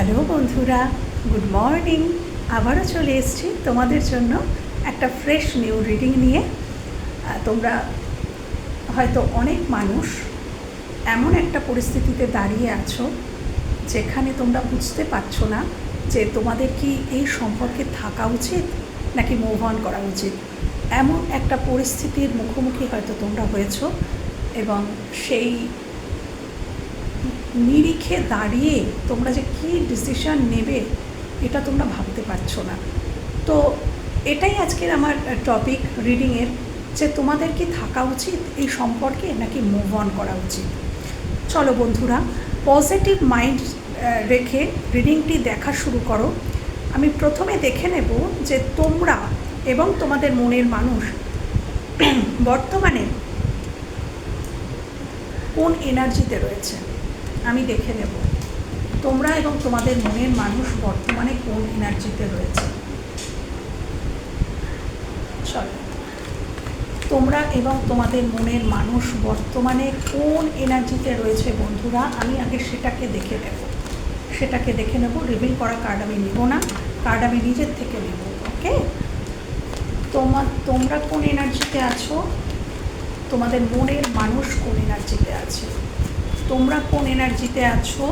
Hello বন্ধুরা, good morning. আবারও চলে এসেছি তোমাদের জন্য একটা ফ্রেশ নিউ রিডিং নিয়ে। তোমরা হয়তো অনেক মানুষ এমন একটা পরিস্থিতিতে দাঁড়িয়ে আছো যেখানে তোমরা বুঝতে পারছ না যে তোমাদের কি এই সম্পর্কে থাকা উচিত নাকি মুভ অন করা উচিত। এমন একটা পরিস্থিতির মুখোমুখি হয়তো তোমরা হয়েছো এবং সেই নিরিখে দাঁড়িয়ে তোমরা যে কী ডিসিশন নেবে, এটা তোমরা ভাবতে পারছ না। তো এটাই আজকের আমার টপিক রিডিংয়ের যে তোমাদের কি থাকা উচিত এই সম্পর্কে নাকি মুভ অন করা উচিত। চলো বন্ধুরা পজিটিভ মাইন্ড রেখে রিডিংটি দেখা শুরু করো। আমি প্রথমে দেখে নেব যে তোমরা এবং তোমাদের মনের মানুষ বর্তমানে কোন এনার্জিতে রয়েছে। আমি দেখে নেব। তোমরা এবং তোমাদের মনের মানুষ বর্তমানে কোন এনার্জিতে রয়েছে? তোমরা এবং তোমাদের মনের মানুষ বর্তমানে কোন এনার্জিতে রয়েছে বন্ধুরা? আমি আগে সেটাকে দেখে নেব। সেটাকে দেখে নেব। রিভিল করা কার্ড আমি নেব না। কার্ড আমি নিজের থেকে নেব ওকে তোমার তোমরা কোন এনার্জিতে আছো? তোমাদের মনের মানুষ কোন এনার্জিতে আছে? তোমরা কোন এনার্জিতে আছো?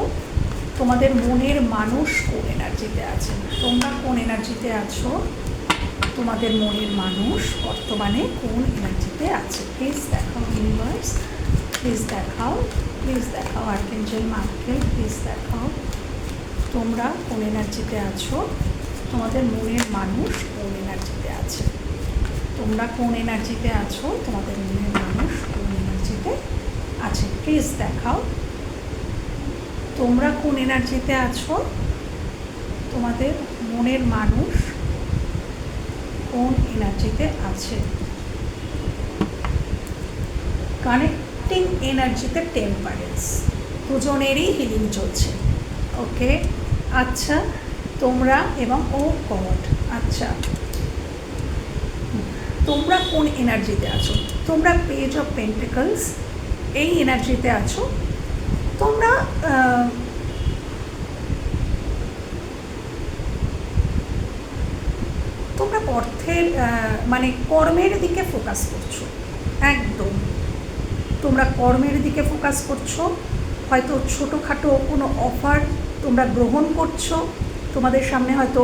তোমাদের মনের মানুষ কোন এনার্জিতে আছে তোমরা কোন এনার্জিতে আছো? তোমাদের মনের মানুষ বর্তমানে কোন এনার্জিতে আছে? প্লিজ দেখাও ইউনিভার্স প্লিজ দেখাও প্লিজ দেখাও আর্কেঞ্জেল, মার্কেল প্লিজ দেখাও। তোমরা কোন এনার্জিতে আছো? তোমাদের মনের মানুষ কোন এনার্জিতে আছে? তোমরা কোন এনার্জিতে আছো? তোমাদের মনের মানুষ কোন এনার্জিতে আছে প্লিজ দেখাও। তোমরা কোন এনার্জিতে আছো? তোমাদের মনের মানুষ কোন এনার্জিতে আছে? কানেক্টিং এনার্জিতে টেম্পারেন্স দুজনেরই হিলিং চলছে। ওকে আচ্ছা তোমরা এবং ও গড। আচ্ছা। তোমরা কোন এনার্জিতে আছো? তোমরা পেজ অফ পেন্টিকলস এই এনার্জিতে আছো, তোমরা তোমরা অর্থের মানে কর্মের দিকে ফোকাস করছ, একদম। তোমরা কর্মের দিকে ফোকাস করছ, হয়তো ছোটোখাটো কোনো অফার তোমরা গ্রহণ করছ, তোমাদের সামনে হয়তো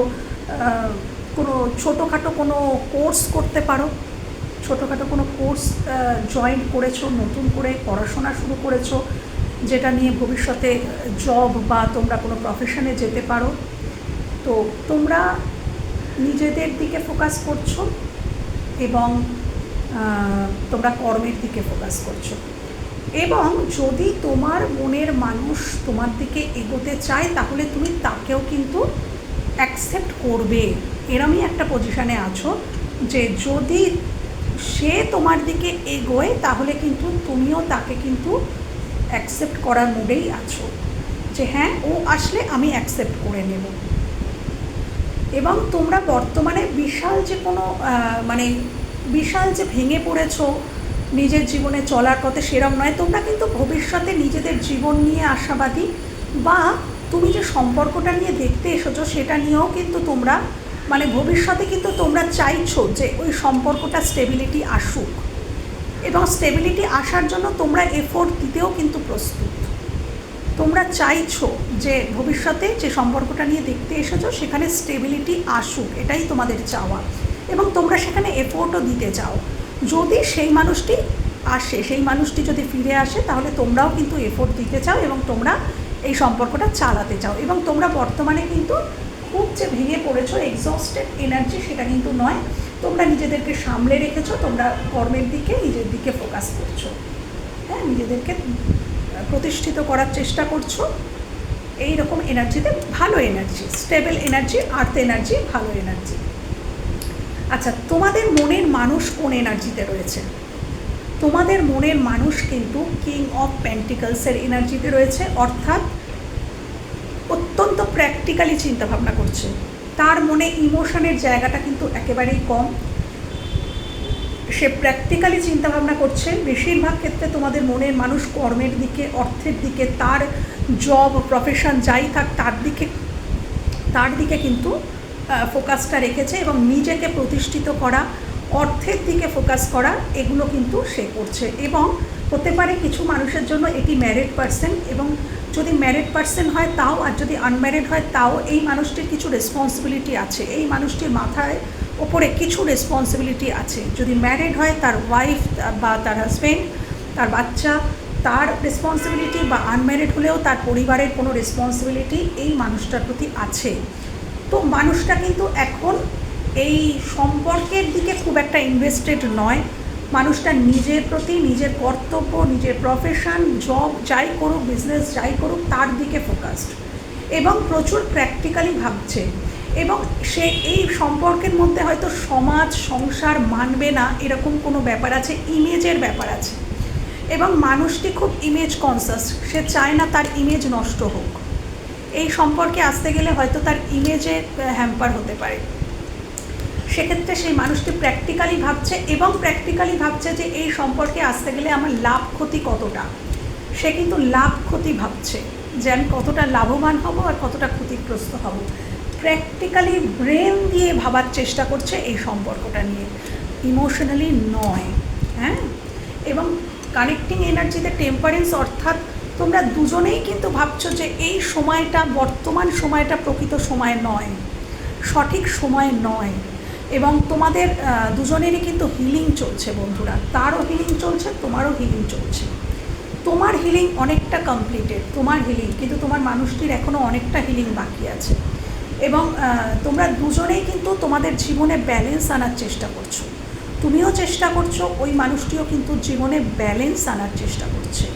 কোনো ছোটোখাটো কোনো কোর্স করতে পারো। ছোটোখাটো কোনো কোর্স জয়েন করেছ, নতুন করে পড়াশোনা শুরু করেছ, যেটা নিয়ে ভবিষ্যতে জব বা তোমরা কোনো প্রফেশনে যেতে পারো। তো তোমরা নিজেদের দিকে ফোকাস করছ এবং তোমরা কর্মের দিকে ফোকাস করছ। এবং যদি তোমার মনের মানুষ তোমার দিকে এগোতে চায়, তাহলে তুমি তাকেও কিন্তু অ্যাকসেপ্ট করবে। এরমই একটা পজিশানে আছো যে যদি সে তোমার দিকে এগোয়, তাহলে কিন্তু তুমিও তাকে কিন্তু অ্যাকসেপ্ট করার মুডেই আছো। যে হ্যাঁ ও আসলে আমি অ্যাকসেপ্ট করে নেব। এবং তোমরা বর্তমানে বিশাল যে কোনো মানে বিশাল যে ভেঙে পড়েছো, নিজের জীবনে চলার পথে সেরম নয়, তোমরা কিন্তু ভবিষ্যতে নিজেদের জীবন নিয়ে আশাবাদী বা তুমি যে সম্পর্কটা নিয়ে দেখতে এসেছ, সেটা নিয়েও কিন্তু তোমরা মানে ভবিষ্যতে কিন্তু তোমরা চাইছো যে ওই সম্পর্কটা স্টেবিলিটি আসুক। এবং স্টেবিলিটি আসার জন্য তোমরা এফোর্ট দিতেও কিন্তু প্রস্তুত। তোমরা চাইছো যে ভবিষ্যতে যে সম্পর্কটা নিয়ে দেখতে এসেছ, সেখানে স্টেবিলিটি আসুক, এটাই তোমাদের চাওয়া। এবং তোমরা সেখানে এফোর্টও দিতে চাও। যদি সেই মানুষটি আসে, সেই মানুষটি যদি ফিরে আসে, তাহলে তোমরাও কিন্তু এফোর্ট দিতে চাও এবং তোমরা এই সম্পর্কটা চালাতে চাও। এবং তোমরা বর্তমানে কিন্তু খুব যে ভেঙে পড়েছো এক্সস্টেড এনার্জি সেটা কিন্তু নয়। তোমরা নিজেদেরকে সামলে রেখেছো, তোমরা কর্মের দিকে, নিজের দিকে ফোকাস করছ। হ্যাঁ নিজেদেরকে প্রতিষ্ঠিত করার চেষ্টা করছ। এই রকম এনার্জিতে ভালো energy stable energy earth energy ভালো এনার্জি আচ্ছা তোমাদের মনের মানুষ কোন এনার্জিতে রয়েছে? তোমাদের মনের মানুষ কিন্তু কিং অফ প্যান্টিকলসের এনার্জিতে রয়েছে, অর্থাৎ অত্যন্ত প্র্যাকটিক্যালি চিন্তাভাবনা করছে। তার মনে ইমোশনের জায়গাটা কিন্তু একেবারেই কম। সে প্র্যাকটিক্যালি চিন্তাভাবনা করছে। বেশিরভাগ ক্ষেত্রে তোমাদের মনের মানুষ কর্মের দিকে, অর্থের দিকে, তার জব প্রফেশন যাই থাক, তার দিকে তার দিকে কিন্তু ফোকাসটা রেখেছে এবং নিজেকে প্রতিষ্ঠিত করা, অর্থের দিকে ফোকাস করা, এগুলো কিন্তু সে করছে। এবং হতে পারে কিছু মানুষের জন্য এটি ম্যারিড পার্সন এবং যদি ম্যারিড পার্সন হয় তাও আর যদি আনম্যারিড হয় তাও এই মানুষটির কিছু রেসপন্সিবিলিটি আছে। এই মানুষটির মাথায় ওপরে কিছু রেসপন্সিবিলিটি আছে। যদি ম্যারিড হয় তার ওয়াইফ বা তার হাজব্যান্ড তার বাচ্চা, তার রেসপন্সিবিলিটি বা আনম্যারিড হলেও তার পরিবারের কোনো রেসপন্সিবিলিটি এই মানুষটার প্রতি আছে। তো মানুষটা কিন্তু এখন এই সম্পর্কের দিকে খুব একটা ইনভেস্টেড নয়। মানুষটা নিজের প্রতি, নিজের কর্তব্য, নিজের প্রফেশন জব যাই করুক বিজনেস যাই করুক, তার দিকে ফোকাসড এবং প্রচুর প্র্যাকটিক্যালি ভাবছে। এবং সে এই সম্পর্কের মধ্যে হয়তো সমাজ, সংসার মানবে না, এরকম কোনো ব্যাপার আছে ইমেজের ব্যাপার আছে। এবং মানুষটি খুব ইমেজ কনসাস সে চায় না তার ইমেজ নষ্ট হোক। এই সম্পর্কে আসতে গেলে হয়তো তার ইমেজে হ্যাম্পার হতে পারে। সেক্ষেত্রে সেই মানুষটি প্র্যাকটিক্যালি ভাবছে এবং প্র্যাকটিক্যালি ভাবছে যে এই সম্পর্কে আসতে গেলে আমার লাভ ক্ষতি কতটা? সে কিন্তু লাভ ক্ষতি ভাবছে, যে আমি কতটা লাভবান হব আর কতটা ক্ষতিগ্রস্ত হব। প্র্যাকটিক্যালি ব্রেন দিয়ে ভাবার চেষ্টা করছে এই সম্পর্কটা নিয়ে। ইমোশনালি নয় হ্যাঁ? এবং কানেক্টিং এনার্জিতে টেম্পারেন্স অর্থাৎ তোমরা দুজনেই কিন্তু ভাবছ যে এই সময়টা বর্তমান সময়টা প্রকৃত সময় নয়, সঠিক সময় নয়। এবং তোমাদের দুজনেরই কিন্তু হিলিং চলছে বন্ধুরা। তারও হিলিং চলছে, তোমারও হিলিং চলছে। তোমার হিলিং অনেকটা কমপ্লিটেড তোমার হিলিং কিন্তু তোমার মানুষটির এখনও অনেকটা হিলিং বাকি আছে। এবং তোমরা দুজনেই কিন্তু তোমাদের জীবনে ব্যালেন্স আনার চেষ্টা করছ। তুমিও চেষ্টা করছ, ওই মানুষটিও কিন্তু জীবনে ব্যালেন্স আনার চেষ্টা করছে।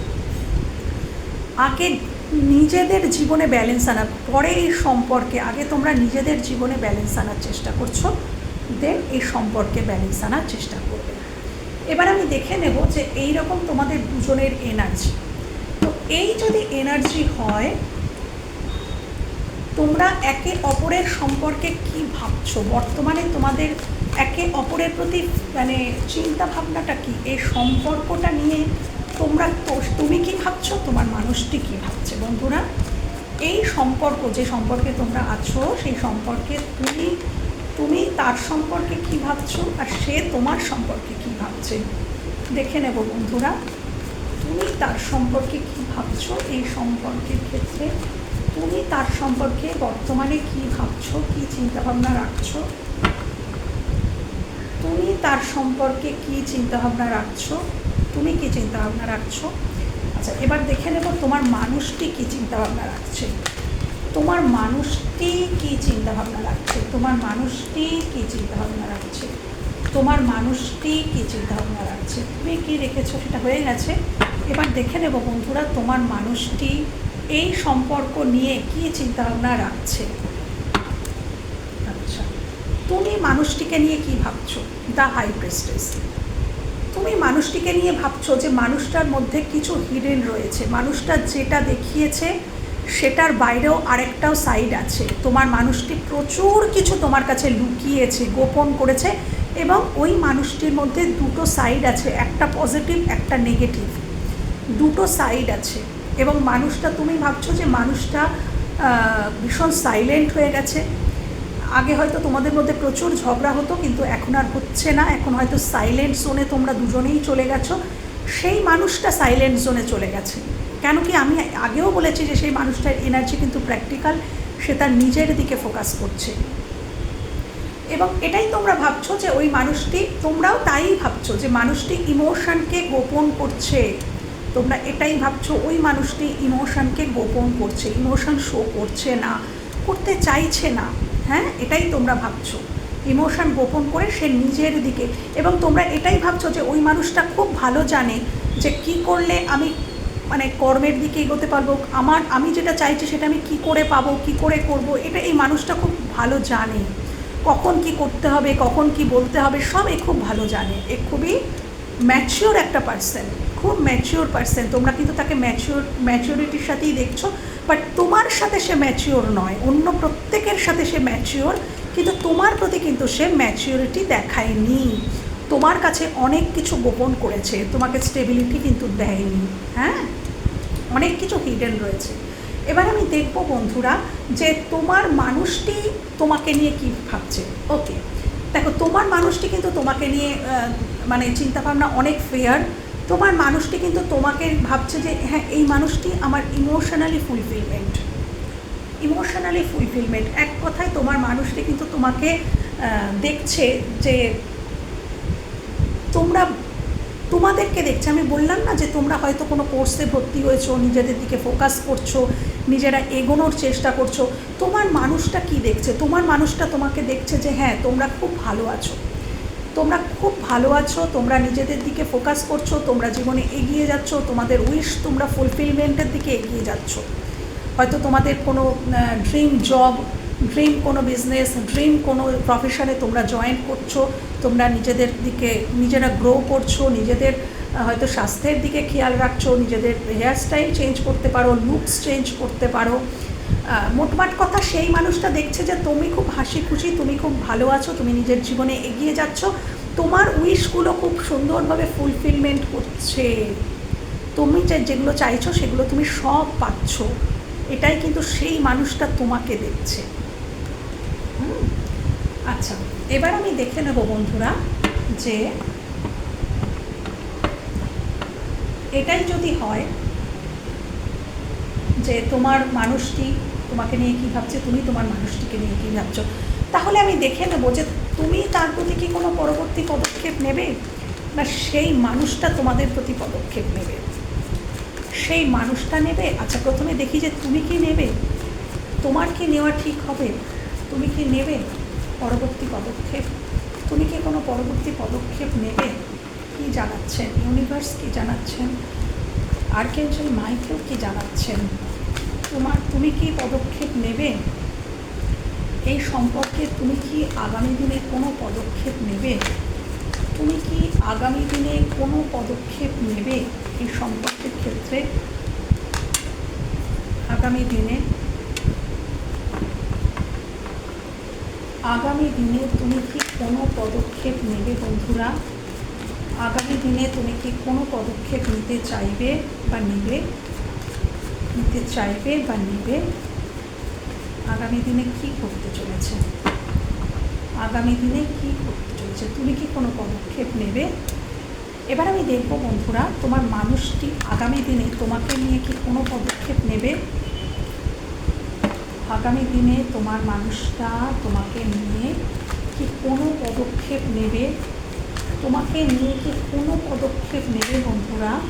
আগে নিজেদের জীবনে ব্যালেন্স আনার পরে এই সম্পর্কে, আগে তোমরা নিজেদের জীবনে ব্যালেন্স আনার চেষ্টা করছ। দেন এই সম্পর্কে ব্যালেন্স আনার চেষ্টা করবে। এবার আমি দেখে নেব যে এই রকম তোমাদের দুজনের এনার্জি তো এই যদি এনার্জি হয়, তোমরা একে অপরের সম্পর্কে কি ভাবছ? বর্তমানে তোমাদের একে অপরের প্রতি মানে চিন্তা ভাবনাটা কি? এই সম্পর্কটা নিয়ে তোমরা তুমি কি ভাবছ? তোমার মানুষটি কি ভাবছে? বন্ধুরা, এই সম্পর্ক, যে সম্পর্কে তোমরা আছো, সেই সম্পর্কে তুমি তুমি তার সম্পর্কে কি ভাবছ আর সে তোমার সম্পর্কে কি ভাবছে? দেখে নেব বন্ধুরা। তুমি তার সম্পর্কে কি ভাবছ? এই সম্পর্কের ক্ষেত্রে তুমি তার সম্পর্কে বর্তমানে কি ভাবছ? কি চিন্তাভাবনা রাখছো? তুমি তার সম্পর্কে কি চিন্তাভাবনা রাখছো? তুমি কি চিন্তাভাবনা রাখছো? আচ্ছা এবার দেখে নেব তোমার মানুষটি কি চিন্তাভাবনা রাখছে। তোমার মানুষটি কি চিন্তাভাবনা রাখছে? তোমার মানুষটি কি চিন্তাভাবনা রাখছে? তোমার মানুষটি কি চিন্তাভাবনা রাখছে? তুমি কি রেখেছো সেটা হয়ে গেছে। এবার দেখে নেব বন্ধুরা, তোমার মানুষটি এই সম্পর্ক নিয়ে কি চিন্তাভাবনা রাখছে? আচ্ছা তুমি মানুষটিকে নিয়ে কি ভাবছ? দ্য হাই প্রেস্টেস তুমি মানুষটিকে নিয়ে ভাবছ যে মানুষটার মধ্যে কিছু হিডেন রয়েছে। মানুষটা যেটা দেখিয়েছে সেটার বাইরেও আরেকটাও সাইড আছে। তোমার মানুষটি প্রচুর কিছু তোমার কাছে লুকিয়েছে, গোপন করেছে এবং ওই মানুষটির মধ্যে দুটো সাইড আছে, একটা পজিটিভ একটা নেগেটিভ দুটো সাইড আছে এবং মানুষটা, তুমি ভাবছ যে মানুষটা ভীষণ সাইলেন্ট হয়ে গেছে। আগে হয়তো তোমাদের মধ্যে প্রচুর ঝগড়া হতো, কিন্তু এখন আর হচ্ছে না। এখন হয়তো সাইলেন্ট জোনে তোমরা দুজনেই চলে গেছো। সেই মানুষটা সাইলেন্ট জোনে চলে গেছে। কেন কি আমি আগেও বলেছি যে সেই মানুষটার এনার্জি কিন্তু প্র্যাকটিক্যাল সে তার নিজের দিকে ফোকাস করছে। এবং এটাই তোমরা ভাবছ যে ওই মানুষটি, তোমরাও তাই ভাবছ যে মানুষটি ইমোশনকে গোপন করছে? তোমরা এটাই ভাবছ, ওই মানুষটি ইমোশনকে গোপন করছে ইমোশন শো করছে না, করতে চাইছে না? হ্যাঁ এটাই তোমরা ভাবছ। ইমোশন গোপন করে সে নিজের দিকে। এবং তোমরা এটাই ভাবছ যে ওই মানুষটা খুব ভালো জানে যে কি করলে আমি মানে কর্মের দিকে এগোতে পারব। আমার, আমি যেটা চাইছি সেটা আমি কি করে পাবো, কি করে করব, এটা এই মানুষটা খুব ভালো জানে। কখন কি করতে হবে, কখন কি বলতে হবে, সব এ খুব ভালো জানে। এ খুবই ম্যাচিওর একটা পার্সন খুব ম্যাচিওর পার্সন তোমরা কিন্তু তাকে ম্যাচিওর ম্যাচিওরিটির সাথেই দেখছ বাট তোমার সাথে সে ম্যাচিওর নয়। অন্য প্রত্যেকের সাথে সে ম্যাচিওর কিন্তু তোমার প্রতি কিন্তু সে ম্যাচিওরিটি দেখায়নি। তোমার কাছে অনেক কিছু গোপন করেছে, তোমাকে স্টেবিলিটি কিন্তু দেয়নি হ্যাঁ? অনেক কিছু হিডেন রয়েছে। এবার আমি দেখব বন্ধুরা যে তোমার মানুষটি তোমাকে নিয়ে কি ভাবছে। ওকে দেখো, তোমার মানুষটি কিন্তু তোমাকে নিয়ে মানে চিন্তাভাবনা অনেক ফেয়ার তোমার মানুষটি কিন্তু তোমাকে ভাবছে যে হ্যাঁ এই মানুষটি আমার ইমোশনালি ফুলফিলমেন্ট ইমোশনালি ফুলফিলমেন্ট এক কথায় তোমার মানুষটি কিন্তু তোমাকে দেখছে যে তোমরা তোমাদেরকে দেখছে। আমি বললাম না যে তোমরা হয়তো কোনো কোর্সে ভর্তি হয়েছো, নিজেদের দিকে ফোকাস করছ, নিজেরা এগোনোর চেষ্টা করছ। তোমার মানুষটা কি দেখছে? তোমার মানুষটা তোমাকে দেখছে যে হ্যাঁ তোমরা খুব ভালো আছো। তোমরা খুব ভালো আছো, তোমরা নিজেদের দিকে ফোকাস করছ, তোমরা জীবনে এগিয়ে যাচ্ছ, তোমাদের উইশ তোমরা ফুলফিলমেন্টের দিকে এগিয়ে যাচ্ছ। হয়তো তোমাদের কোনো ড্রিম জব ড্রিম কোনো বিজনেস ড্রিম কোনো প্রফেশনে তোমরা জয়েন করছ, তোমরা নিজেদের দিকে, নিজেরা গ্রো করছ, নিজেদের হয়তো স্বাস্থ্যের দিকে খেয়াল রাখছো, নিজেদের হেয়ার স্টাইল চেঞ্জ করতে পারো লুকস চেঞ্জ করতে পারো। মোটমাট কথা সেই মানুষটা দেখছে যে তুমি খুব হাসি খুশি, তুমি খুব ভালো আছো, তুমি নিজের জীবনে এগিয়ে যাচ্ছ। তোমার উইশগুলো খুব সুন্দরভাবে ফুলফিলমেন্ট করছে। তুমি যে যেগুলো চাইছো সেগুলো তুমি সব পাচ্ছ। এটাই কিন্তু সেই মানুষটা তোমাকে দেখছে। আচ্ছা এবার আমি দেখে নেব বন্ধুরা যে এটাই যদি হয় যে তোমার মানুষটি তোমাকে নিয়ে কী ভাবছে, তুমি তোমার মানুষটিকে নিয়ে কী ভাবছ, তাহলে আমি দেখে নেব যে তুমি তার প্রতি কি কোনো পরবর্তী পদক্ষেপ নেবে? না, সেই মানুষটা তোমাদের প্রতি পদক্ষেপ নেবে? সেই মানুষটা নেবে? আচ্ছা প্রথমে দেখি যে তুমি কি নেবে? তোমার কি নেওয়া ঠিক হবে? তুমি কি নেবে? পরবর্তী পদক্ষেপ? তুমি কি কোনো পরবর্তী পদক্ষেপ নেবে? কি জানাচ্ছেন? ইউনিভার্স কি জানাচ্ছেন? আর্কেঞ্জেল মাইকেল কি জানাচ্ছেন? তোমার, তুমি কি পদক্ষেপ নেবে? এই সম্পর্কে তুমি কি আগামী দিনে কোনো পদক্ষেপ নেবে? তুমি কি আগামী দিনে কোনো পদক্ষেপ নেবে এই সম্পর্কের ক্ষেত্রে? আগামী দিনে আগামী দিনে তুমি কি কোনো পদক্ষেপ নেবে বন্ধুরা? আগামী দিনে তুমি কি কোনো পদক্ষেপ নিতে চাইবে বা নেবে? নিতে চাইবে বা নেবে? আগামী দিনে কি করতে চলেছে? আগামী দিনে কি করতে চলেছে? তুমি কি কোনো পদক্ষেপ নেবে? এবার আমি দেখব বন্ধুরা, তোমার মানুষটি আগামী দিনে তোমাকে নিয়ে কি কোনো পদক্ষেপ নেবে? আগামী দিনে তোমার মানুষটা তোমাকে নিয়ে কি কোনো পদক্ষেপ নেবে? তোমাকে নিয়ে কি কোনো পদক্ষেপ নেবে বন্ধুরা?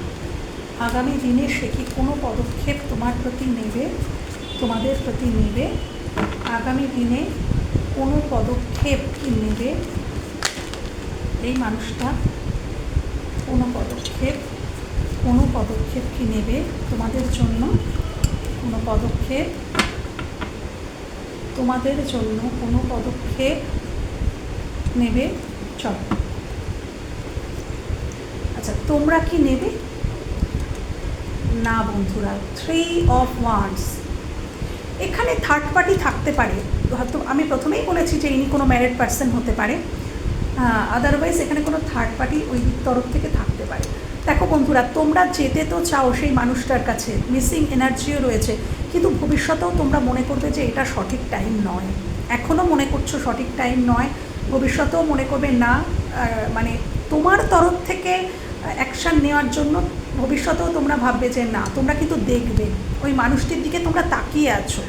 আগামী দিনে সে কি কোনো পদক্ষেপ তোমার প্রতি নেবে? তোমাদের প্রতি নেবে? আগামী দিনে কোনো পদক্ষেপ কি নেবে? এই মানুষটা কোনো পদক্ষেপ কোনো পদক্ষেপ কি নেবে তোমাদের জন্য? কোনো পদক্ষেপ তোমাদের জন্য কোনো পদক্ষেপ নেবে? চলো। আচ্ছা তোমরা কি নেবে? না বন্ধুরা থ্রি অফ ওয়ান্স এখানে থার্ড পার্টি থাকতে পারে। হয়তো আমি প্রথমেই বলেছি যে ইনি কোনো ম্যারিড পার্সন হতে পারে। আদারওয়াইজ এখানে কোনো থার্ড পার্টি ওই তরফ থেকে থাকতে পারে। দেখো বন্ধুরা, তোমরা যেতে তো চাও সেই মানুষটার কাছে। মিসিং এনার্জিও রয়েছে। কিন্তু ভবিষ্যতেও তোমরা মনে করবে যে এটা সঠিক টাইম নয়। এখনও মনে করছ সঠিক টাইম নয়। ভবিষ্যতেও মনে করবে না মানে তোমার তরফ থেকে অ্যাকশান নেওয়ার জন্য ভবিষ্যতেও তোমরা ভাববে যে না, তোমরা কিন্তু দেখবে। ওই মানুষটির দিকে তোমরা তাকিয়ে আছো।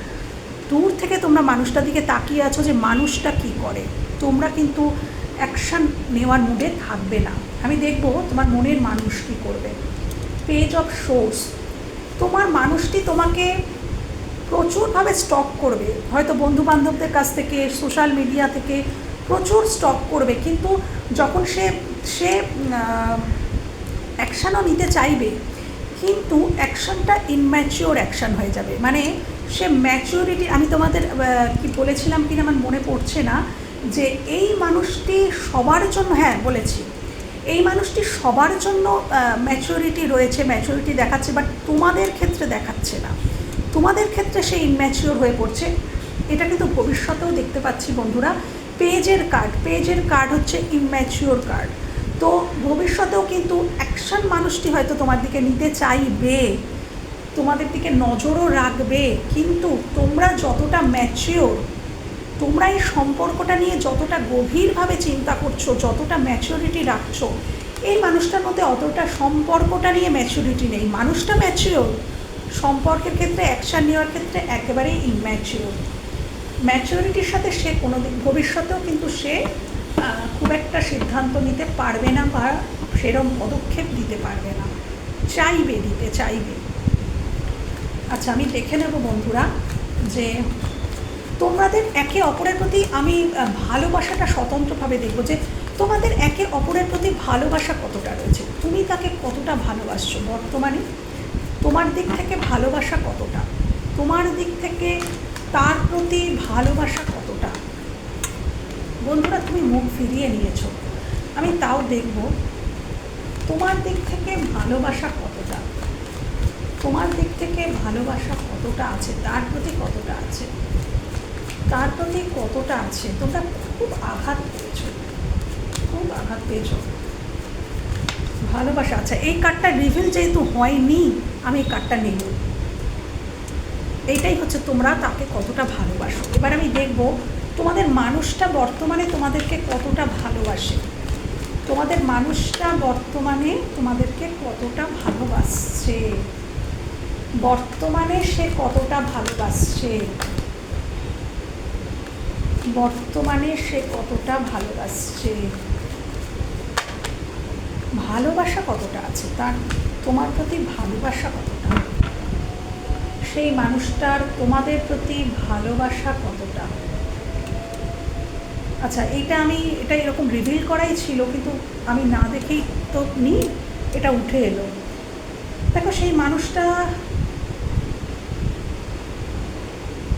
দূর থেকে তোমরা মানুষটার দিকে তাকিয়ে আছো যে মানুষটা কি করে। তোমরা কিন্তু অ্যাকশান নেওয়ার মুডে থাকবে না। আমি দেখব তোমার মনের মানুষ কী করবে। পেজ অফ সোর্স তোমার মানুষটি তোমাকে প্রচুরভাবে স্টক করবে। হয়তো বন্ধু বান্ধবদের কাছ থেকে সোশ্যাল মিডিয়া থেকে প্রচুর স্টক করবে। কিন্তু যখন সে সে অ্যাকশানও নিতে চাইবে, কিন্তু অ্যাকশানটা ইনম্যাচিওর অ্যাকশান হয়ে যাবে। মানে সে ম্যাচিওরিটি আমি তোমাদের কি বলেছিলাম কিনা আমার মনে পড়ছে না, যে এই মানুষটি সবার জন্য হ্যাঁ বলেছি। এই মানুষটি সবার জন্য ম্যাচিওরিটি রয়েছে ম্যাচিওরিটি দেখাচ্ছে বাট তোমাদের ক্ষেত্রে দেখাচ্ছে না। তোমাদের ক্ষেত্রে সে ইনম্যাচিওর হয়ে পড়ছে। এটা কিন্তু ভবিষ্যতেও দেখতে পাচ্ছি বন্ধুরা। পেজের কার্ড পেজের কার্ড হচ্ছে ইম্যাচিওর কার্ড তো ভবিষ্যতেও কিন্তু অ্যাকশন মানুষটি হয়তো তোমার দিকে নিতে চাইবে, তোমাদের দিকে নজরও রাখবে, কিন্তু তোমরা যতটা ম্যাচিওর তোমরা এই সম্পর্কটা নিয়ে যতটা গভীরভাবে চিন্তা করছ, যতটা ম্যাচিওরিটি রাখছো, এই মানুষটার মধ্যে অতটা সম্পর্কটা নিয়ে ম্যাচিওরিটি নেই। মানুষটা ম্যাচিওর সম্পর্কের ক্ষেত্রে অ্যাকশান নেওয়ার ক্ষেত্রে একেবারেই ইম্যাচিওর ম্যাচিওরিটির সাথে সে কোনো দিন ভবিষ্যতেও কিন্তু সে খুব একটা সিদ্ধান্ত নিতে পারবে না বা সেরম পদক্ষেপ দিতে পারবে না। চাইবে, দিতে চাইবে। আচ্ছা আমি দেখে নেব বন্ধুরা যে তোমাদের একে অপরের প্রতি আমি ভালোবাসাটা স্বতন্ত্রভাবে দেখব যে তোমাদের একে অপরের প্রতি ভালোবাসা কতটা রয়েছে? তুমি তাকে কতটা ভালোবাসছো বর্তমানে? তোমার দিক থেকে ভালোবাসা কতটা? তোমার দিক থেকে তার প্রতি ভালোবাসা কতটা? বন্ধুরা, তুমি মুখ ফিরিয়ে নিয়েছো। আমি তাও দেখব। তোমার দিক থেকে ভালোবাসা কতটা? তোমার দিক থেকে ভালোবাসা কতটা আছে? তার প্রতি কতটা আছে? তার প্রতি কতটা আছে? তোমরা খুব আঘাত পেয়েছ। খুব আঘাত পেয়েছ। ভালোবাসা আচ্ছা এই কার্ডটা রিভিল যেহেতু হয়নি আমি এই কার্ডটা নেব। এইটাই হচ্ছে তোমরা তাকে কতটা ভালোবাসো। এবার আমি দেখব তোমাদের মানুষটা বর্তমানে তোমাদেরকে কতটা ভালোবাসে। তোমাদের মানুষটা বর্তমানে তোমাদেরকে কতটা ভালোবাসছে। বর্তমানে সে কতটা ভালোবাসছে। বর্তমানে সে কতটা ভালোবাসছে। ভালোবাসা কতটা আছে তার তোমার প্রতি ভালোবাসা কতটা? সেই মানুষটার তোমাদের প্রতি ভালোবাসা কতটা? আচ্ছা এইটা আমি, এটা এরকম রিভিল করাই ছিল, কিন্তু আমি না দেখেই তো নি, এটা উঠে এলো। দেখো, সেই মানুষটা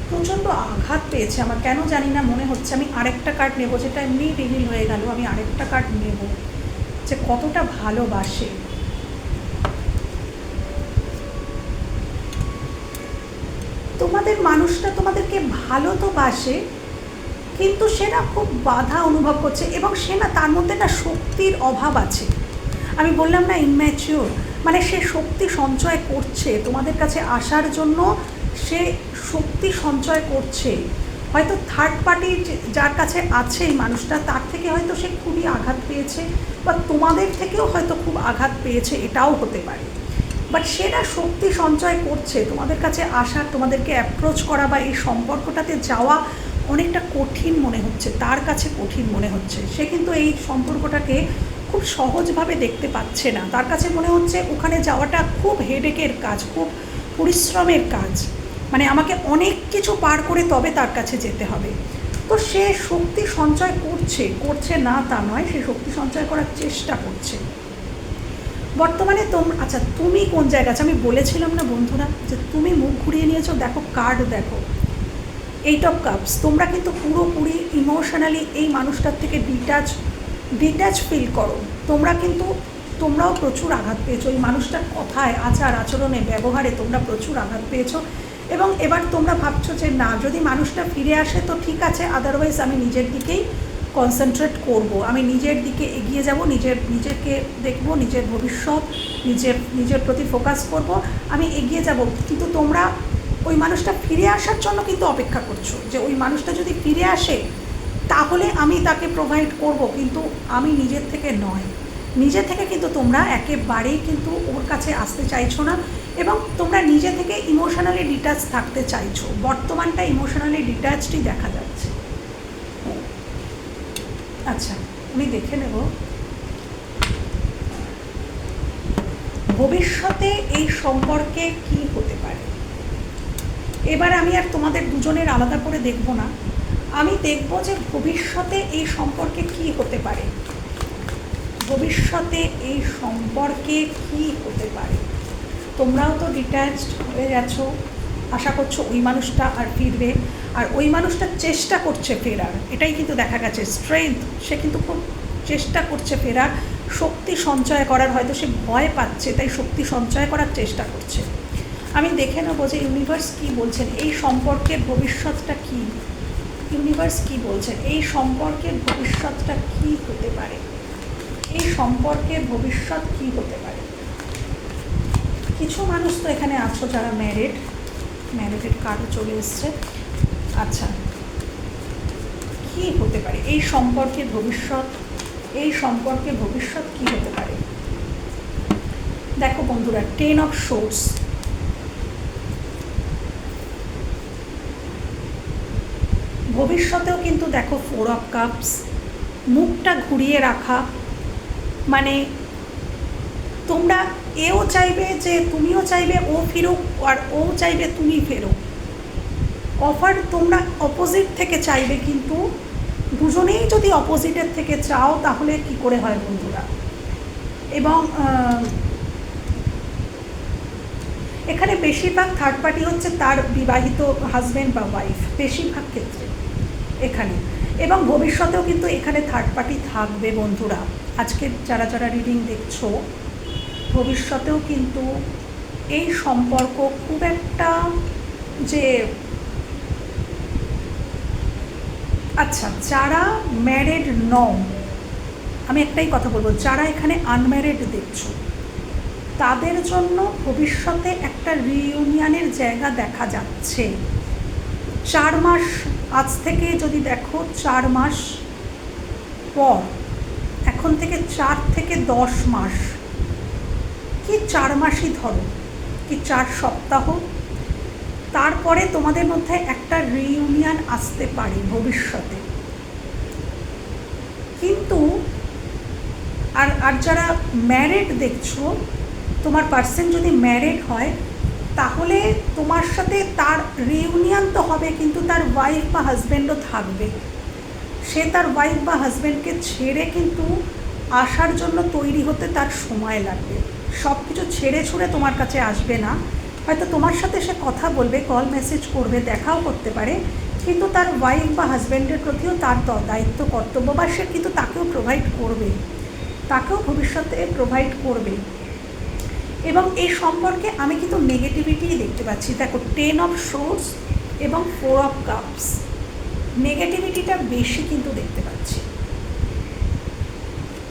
প্রচণ্ড আঘাত পেয়েছে, আমার কেন জানি না, মনে হচ্ছে আমি আরেকটা কার্ড নেব, যেটা এমনি রিভিল হয়ে গেল, আমি আরেকটা কার্ড নেব, যে কতটা ভালোবাসে। তোমাদের মানুষটা তোমাদেরকে ভালো তো বাসে, কিন্তু সে না খুব বাধা অনুভব করছে এবং সে না তার মধ্যে না শক্তির অভাব আছে। আমি বললাম না ইনম্যাচিওর মানে সে শক্তি সঞ্চয় করছে, তোমাদের কাছে আসার জন্য সে শক্তি সঞ্চয় করছে। হয়তো থার্ড পার্টি যার কাছে আছে এই মানুষটা, তার থেকে হয়তো সে খুবই আঘাত পেয়েছে বা তোমাদের থেকেও হয়তো খুব আঘাত পেয়েছে, এটাও হতে পারে। বাট সেটা শক্তি সঞ্চয় করছে। তোমাদের কাছে আসা তোমাদেরকে অ্যাপ্রোচ করা বা এই সম্পর্কটাতে যাওয়া অনেকটা কঠিন মনে হচ্ছে, তার কাছে কঠিন মনে হচ্ছে। সে কিন্তু এই সম্পর্কটাকে খুব সহজভাবে দেখতে পাচ্ছে না। তার কাছে মনে হচ্ছে ওখানে যাওয়াটা খুব হেডেকের কাজ, খুব পরিশ্রমের কাজ। মানে আমাকে অনেক কিছু পার করে তবে তার কাছে যেতে হবে। তো সে শক্তি সঞ্চয় করছে করছে না তা নয়, সে শক্তি সঞ্চয় করার চেষ্টা করছে। বর্তমানে তোম আচ্ছা তুমি কোন জায়গা আছে? আমি বলেছিলাম না বন্ধুরা যে তুমি মুখ ঘুরিয়ে নিয়েছো, দেখো কার্ড দেখো। এইট অফ কাপস তোমরা কিন্তু পুরোপুরি ইমোশনালি এই মানুষটার থেকে ডিটাচ ডিট্যাচ ফিল করো। তোমরা কিন্তু, তোমরাও প্রচুর আঘাত পেয়েছ। এই মানুষটার কথায়, আচার, আচরণে, ব্যবহারে তোমরা প্রচুর আঘাত পেয়েছ। এবং এবার তোমরা ভাবছ যে না, যদি মানুষটা ফিরে আসে তো ঠিক আছে আদারওয়াইজ আমি নিজের দিকেই কনসেন্ট্রেট করব। আমি নিজের দিকে এগিয়ে যাব, নিজের, নিজেকে দেখব, নিজের ভবিষ্যৎ, নিজের নিজের প্রতি ফোকাস করব। আমি এগিয়ে যাব। কিন্তু তোমরা ওই মানুষটা ফিরে আসার জন্য কিন্তু অপেক্ষা করছ। যে ওই মানুষটা যদি ফিরে আসে, তাহলে আমি তাকে প্রোভাইড করব। কিন্তু আমি নিজের থেকে নয়। নিজে থেকে কিন্তু তোমরা একেবারেই কিন্তু ওর কাছে আসতে চাইছো না এবং তোমরা নিজে থেকে ইমোশনালি ডিটাচ থাকতে চাইছো। বর্তমানটা ইমোশনালি ডিটাচডই দেখা যাচ্ছে। আচ্ছা আমি দেখে নেব। ভবিষ্যতে এই সম্পর্কে কি হতে পারে? এবার আমি আর তোমাদের দুজনের আলাদা করে দেখব না। আমি দেখব যে ভবিষ্যতে এই সম্পর্কে কি হতে পারে। ভবিষ্যতে এই সম্পর্কে কি হতে পারে? তোমরাও তো ডিট্যাচড হয়ে গেছো। আশা করছ ওই মানুষটা আর ফিরবে, আর ওই মানুষটা চেষ্টা করছে ফেরার। এটাই কিন্তু দেখা গেছে স্ট্রেংথ সে কিন্তু খুব চেষ্টা করছে ফেরার, শক্তি সঞ্চয় করার, হয়তো সে ভয় পাচ্ছে, তাই শক্তি সঞ্চয় করার চেষ্টা করছে। আমি দেখে নেব যে ইউনিভার্স কী বলছেন, এই সম্পর্কের ভবিষ্যৎটা কী? ইউনিভার্স কী বলছেন, এই সম্পর্কের ভবিষ্যৎটা কী হতে পারে? এই সম্পর্কের ভবিষ্যৎ কী হতে পারে? কিছু মানুষ তো এখানে আছো যারা ম্যারিড ম্যারিডের কার্ডও চলে এসছে। আচ্ছা কি হতে পারে? এই সম্পর্কে ভবিষ্যৎ, এই সম্পর্কে ভবিষ্যৎ কি হতে পারে? দেখো বন্ধুরা টেন অফ শোর্স ভবিষ্যতেও কিন্তু দেখো ফোর অফ কাপস মুখটা ঘুরিয়ে রাখা মানে তোমরা এও চাইবে যে তুমিও চাইবে ও ফিরুক আর ও চাইবে তুমি ফেরো। অফার তোমরা অপোজিট থেকে চাইবে কিন্তু দুজনেই যদি অপোজিটের থেকে চাও তাহলে কি করে হয় বন্ধুরা? এবং এখানে বেশিরভাগ থার্ড পার্টি হচ্ছে তার বিবাহিত হাজব্যান্ড বা ওয়াইফ বেশিরভাগ ক্ষেত্রে এখানে। এবং ভবিষ্যতেও কিন্তু এখানে থার্ড পার্টি থাকবে বন্ধুরা। আজকে যারা যারা রিডিং দেখছ ভবিষ্যতেও কিন্তু এই সম্পর্ক খুব একটা যে আচ্ছা যারা ম্যারেড নও, আমি একটাই কথা বলব, যারা এখানে আনম্যারেড দেখছ, তাদের জন্য ভবিষ্যতে একটা রিউনিয়নের জায়গা দেখা যাচ্ছে। চার মাস আজ থেকে যদি দেখো, চার মাস পর, এখন থেকে চার থেকে দশ মাস। কি চার মাসই ধরো, কি চার সপ্তাহ। তারপরে তোমাদের মধ্যে একটা রিইউনিয়ন আসতে পারে ভবিষ্যতে। কিন্তু আর আর যারা ম্যারেড দেখছ, তোমার পার্সন যদি ম্যারেড হয়, তাহলে তোমার সাথে তার রিউনিয়ন তো হবে, কিন্তু তার ওয়াইফ বা হাজব্যান্ডও থাকবে। সে তার ওয়াইফ বা হাজব্যান্ডকে ছেড়ে কিন্তু আসার জন্য তৈরি হতে তার সময় লাগবে। সব কিছু ছেড়ে ছুড়ে তোমার কাছে আসবে না। হয়তো তোমার সাথে সে কথা বলবে কল মেসেজ করবে, দেখাও করতে পারে, কিন্তু তার ওয়াইফ বা হাজব্যান্ডের প্রতিও তার দায়িত্ব, কর্তব্য বা সে কিন্তু তাকেও প্রোভাইড করবে। তাকেও ভবিষ্যতে প্রোভাইড করবে। এবং এই সম্পর্কে আমি কিন্তু নেগেটিভিটিই দেখতে পাচ্ছি। দেখো টেন অফ শোর্স এবং ফোর অফ কাপস নেগেটিভিটিটা বেশি কিন্তু দেখতে পাচ্ছি।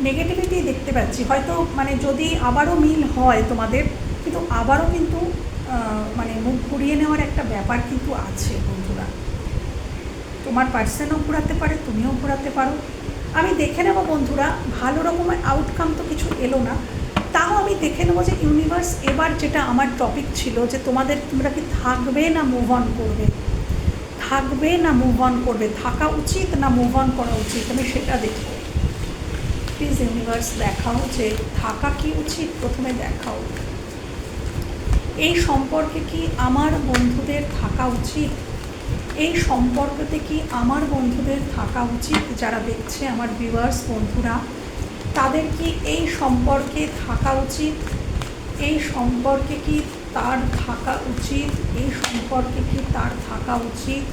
নেগেটিভিটি দেখতে পাচ্ছি। হয়তো মানে যদি আবারও মিল হয় তোমাদের, কিন্তু আবারও কিন্তু মানে মুখ ঘুরিয়ে নেওয়ার একটা ব্যাপার কিন্তু আছে বন্ধুরা। তোমার পার্সনও ঘোরাতে পারে, তুমিও ঘোরাতে পারো। আমি দেখে নেব বন্ধুরা, ভালো রকমের আউটকাম তো কিছু এলো না। তাও আমি দেখে নেব যে ইউনিভার্স এবার যেটা আমার টপিক ছিল যে তোমাদের তোমরা কি থাকবে না মুভ অন করবে? থাকবে না মুভ অন করবে? থাকা উচিত না মুভ অন করা উচিত? আমি সেটা দেখব। প্লিজ ইউনিভার্স দেখাও যে থাকা কি উচিত? প্রথমে দেখাও। এই সম্পর্কে কি আমার বন্ধুদের থাকা উচিত? এই সম্পর্কতে কি আমার বন্ধুদের থাকা উচিত? যারা দেখছে আমার ভিউয়ার্স বন্ধুরা, তাদের কি এই সম্পর্কে থাকা উচিত? এই সম্পর্কে কি তার থাকা উচিত? এই সম্পর্কে কি তার থাকা উচিত?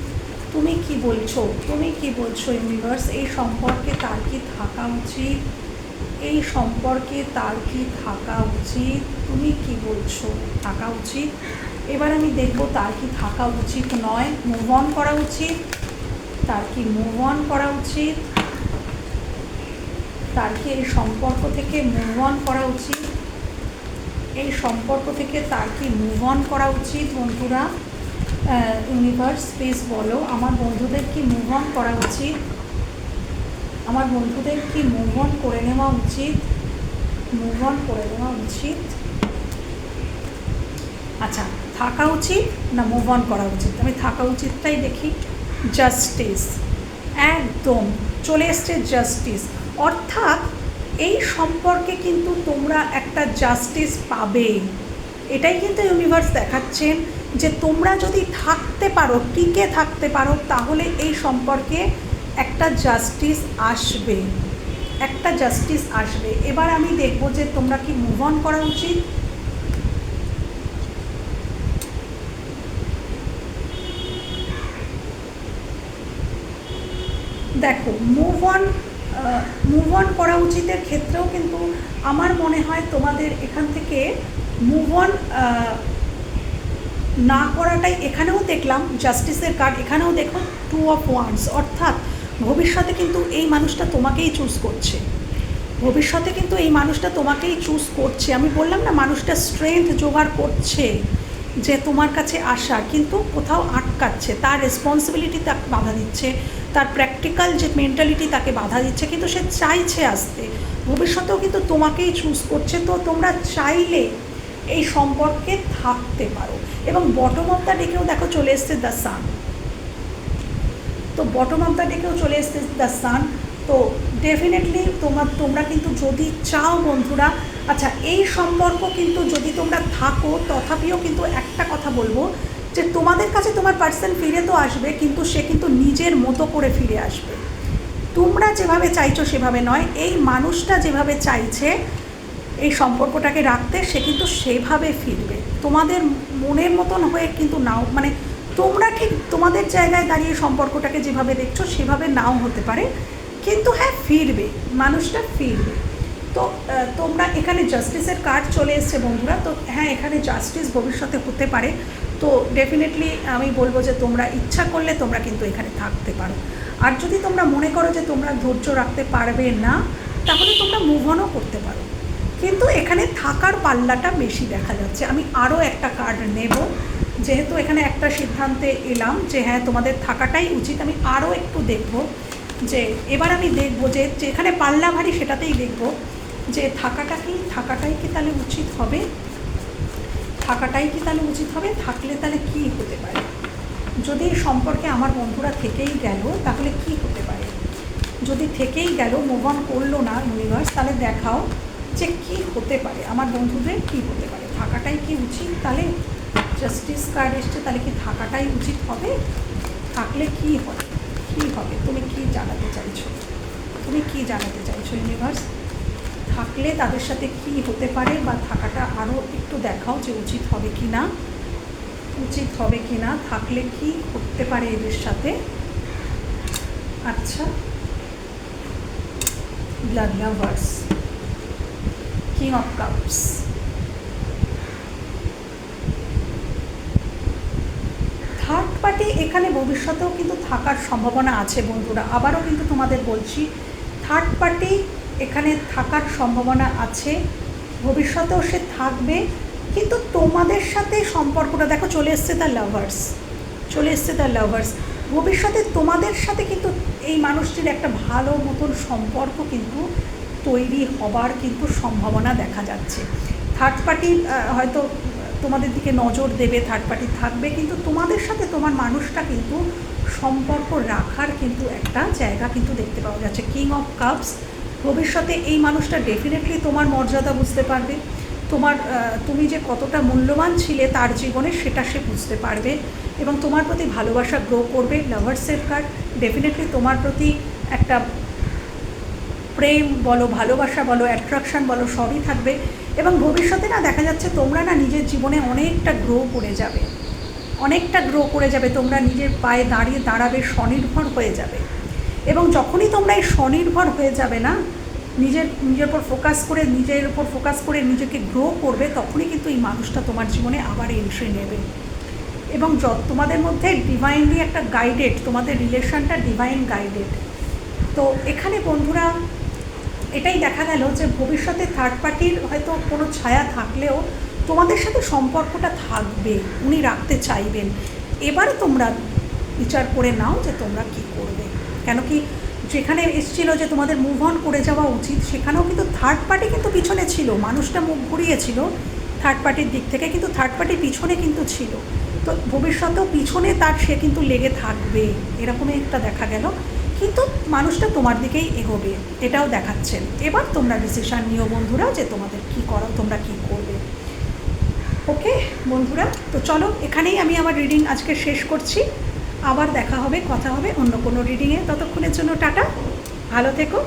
তুমি কি বলছো? তুমি কি বলছো ইউনিভার্স এই সম্পর্কে তার কি থাকা উচিত? এই সম্পর্কে তার কি থাকা উচিত? তুমি কি বলছো? থাকা উচিত? এবার আমি দেখব তার কি থাকা উচিত নয়। মুভ অন করা উচিত। তার কি মুভ অন করা উচিত? তার কি এই সম্পর্ক থেকে মুভ অন করা উচিত? এই সম্পর্ক থেকে তার কি মুভ অন করা উচিত, বন্ধুরা? ইউনিভার্স প্লিজ বলো, আমার বন্ধুদের কি মুভ অন করা উচিত? আমার বন্ধুদের কি মুভ অন করে নেওয়া উচিত? মুভ অন করে নেওয়া উচিত? আচ্ছা থাকা উচিত না মুভ অন করা উচিত? আমি থাকা উচিতটাই দেখি। জাস্টিস একদম চলে এসছে জাস্টিস অর্থাৎ এই সম্পর্কে কিন্তু তোমরা একটা জাস্টিস পাবে। এটাই কিন্তু ইউনিভার্স দেখাচ্ছেন যে তোমরা যদি থাকতে পারো, টিকে থাকতে পারো, তাহলে এই সম্পর্কে একটা জাস্টিস আসবে। একটা জাস্টিস আসবে। এবার আমি দেখব যে তোমরা কি মুভ অন করা উচিত। দেখো মুভ অন মুভ অন করা উচিতের ক্ষেত্রেও কিন্তু আমার মনে হয় তোমাদের এখান থেকে মুভ অন না করাটাই এখানেও দেখলাম জাস্টিসের কার্ড এখানেও দেখো টু অফ ওয়ান্স অর্থাৎ ভবিষ্যতে কিন্তু এই মানুষটা তোমাকেই চুজ করছে। ভবিষ্যতে কিন্তু এই মানুষটা তোমাকেই চুজ করছে। আমি বললাম না, মানুষটা স্ট্রেংথ জোগাড় করছে, যে তোমার কাছে আসা কিন্তু কোথাও আটকাচ্ছে, তার রেসপন্সিবিলিটি তাকে বাধা দিচ্ছে, তার প্র্যাকটিক্যাল যে মেন্টালিটি তাকে বাধা দিচ্ছে, কিন্তু সে চাইছে আসতে। ভবিষ্যতেও কিন্তু তোমাকেই চুজ করছে। তো তোমরা চাইলে এই সম্পর্কে থাকতে পারো। এবং বটম অফ দ্য ডেকেও দেখো চলে এসছে দ্য সান তো বটম অফ দ্য ডেকেও চলে এসছে দ্য সান তো ডেফিনেটলি তোমার, তোমরা কিন্তু যদি চাও বন্ধুরা আচ্ছা এই সম্পর্ক কিন্তু যদি তোমরা থাকো, তথাপিও কিন্তু একটা কথা বলব, যে তোমাদের কাছে তোমার পার্সন ফিরে তো আসবে, কিন্তু সে কিন্তু নিজের মতো করে ফিরে আসবে। তোমরা যেভাবে চাইছো সেভাবে নয়, এই মানুষটা যেভাবে চাইছে এই সম্পর্কটাকে রাখতে সে কিন্তু সেভাবে ফিরবে। তোমাদের মনের মতন হয়ে কিন্তু নাও মানে তোমরা ঠিক তোমাদের জায়গায় দাঁড়িয়ে সম্পর্কটাকে যেভাবে দেখছ, সেভাবে নাও হতে পারে। কিন্তু হ্যাঁ ফিরবে, মানুষটা ফিরবে। তো তোমরা এখানে জাস্টিসের কার্ড চলে এসছে বন্ধুরা। তো হ্যাঁ এখানে জাস্টিস ভবিষ্যতে হতে পারে। তো ডেফিনেটলি আমি বলব যে তোমরা ইচ্ছা করলে তোমরা কিন্তু এখানে থাকতে পারো। আর যদি তোমরা মনে করো যে তোমরা ধৈর্য রাখতে পারবে না, তাহলে তোমরা মুভ অনও করতে পারো। কিন্তু এখানে থাকার পাল্লাটা বেশি দেখা যাচ্ছে। আমি আরও একটা কার্ড নেব। যেহেতু এখানে একটা সিদ্ধান্তে এলাম যে হ্যাঁ তোমাদের থাকাটাই উচিত। আমি আরও একটু দেখব যে, এবার আমি দেখব যে, যেখানে পাল্লা ভারী সেটাতেই দেখব যে, থাকাটা কি, থাকাটাই কি তাহলে উচিত হবে? থাকাটাই কি তাহলে উচিত হবে? থাকলে তাহলে কি হতে পারে? যদি সম্পর্কে আমার বন্ধুরা থেকেই গেল, তাহলে কি হতে পারে? যদি থেকেই গেল মুভ অন করল না ইউনিভার্স তাহলে দেখাও। যে কী হতে পারে, আমার বন্ধুদের কী হতে পারে, থাকাটাই কি উচিত? তাহলে জাস্টিস কার্ড এসছে, তাহলে কি থাকাটাই উচিত হবে? থাকলে কি হবে কি হবে? তুমি কি জানাতে চাইছো? তুমি কি জানাতে চাইছো ইউনিভার্স থাকলে তাদের সাথে কি হতে পারে বা থাকাটা আরও একটু দেখাও যে উচিত হবে কি না? উচিত হবে কি না? থাকলে কি করতে পারে এদের সাথে? আচ্ছা blood lovers king of cups third party এখানে ভবিষ্যতেও কিন্তু থাকার সম্ভাবনা আছে বন্ধুরা। আবারও কিন্তু তোমাদের বলছি থার্ড পার্টি এখানে থাকার সম্ভাবনা আছে। ভবিষ্যতেও সে থাকবে, কিন্তু তোমাদের সাথে সম্পর্কটা, দেখো চলে এসছে তার লাভার্স চলে এসছে তার লাভার্স ভবিষ্যতে তোমাদের সাথে কিন্তু এই মানুষটির একটা ভালো মতন সম্পর্ক কিন্তু তৈরি হবার কিন্তু সম্ভাবনা দেখা যাচ্ছে। থার্ড পার্টি হয়তো তোমাদের দিকে নজর দেবে থার্ড পার্টি থাকবে, কিন্তু তোমাদের সাথে তোমার মানুষটা কিন্তু সম্পর্ক রাখার কিন্তু একটা জায়গা কিন্তু দেখতে পাওয়া যাচ্ছে। কিং অফ কাপস ভবিষ্যতে এই মানুষটা ডেফিনেটলি তোমার মর্যাদা বুঝতে পারবে। তোমার তুমি যে কতটা মূল্যবান ছিলে তার জীবনে সেটা সে বুঝতে পারবে এবং তোমার প্রতি ভালোবাসা গ্রো করবে লাভার্সের কার্ড ডেফিনেটলি তোমার প্রতি একটা প্রেম বলো, ভালোবাসা বলো অ্যাট্রাকশন বলো, সবই থাকবে। এবং ভবিষ্যতে না দেখা যাচ্ছে তোমরা না নিজের জীবনে অনেকটা গ্রো করে যাবে। অনেকটা গ্রো করে যাবে, তোমরা নিজের পায়ে দাঁড়িয়ে দাঁড়াবে, স্বনির্ভর হয়ে যাবে। এবং যখনই তোমরা এই স্বনির্ভর হয়ে যাবে না, নিজের নিজের উপর ফোকাস করে, নিজের উপর ফোকাস করে নিজেকে গ্রো করবে, তখনই কিন্তু এই মানুষটা তোমার জীবনে আবার এন্ট্রি নেবে। এবং তোমাদের মধ্যে ডিভাইনলি একটা গাইডেড তোমাদের রিলেশনটা ডিভাইন গাইডেড তো এখানে বন্ধুরা এটাই দেখা গেল যে ভবিষ্যতে থার্ড পার্টির হয়তো কোনো ছায়া থাকলেও তোমাদের সাথে সম্পর্কটা থাকবে, উনি রাখতে চাইবেন। এবার তোমরা বিচার করে নাও যে তোমরা কি করবে। কেন কি যেখানে এসেছিল যে তোমাদের মুভ অন করে যাওয়া উচিত, সেখানেও কিন্তু থার্ড পার্টি কিন্তু পিছনে ছিল। মানুষটা মুখ ঘুরিয়েছিল থার্ড পার্টির দিক থেকে কিন্তু থার্ড পার্টি পিছনে কিন্তু ছিল। তো ভবিষ্যতেও পিছনে তার সে কিন্তু লেগে থাকবে। এরকমই একটা দেখা গেল। কিন্তু মানুষটা তোমার দিকেই এগোবে, এটাও দেখাচ্ছেন। এবার তোমরা ডিসিশান নিও বন্ধুরা যে তোমাদের কি করো, তোমরা কি করবে। ওকে, বন্ধুরা, তো চলো, এখানেই আমি আমার রিডিং আজকে শেষ করছি। আবার দেখা হবে, কথা হবে অন্য কোনো রিডিংয়ে ততক্ষণের জন্য টাটা, ভালো থেকো।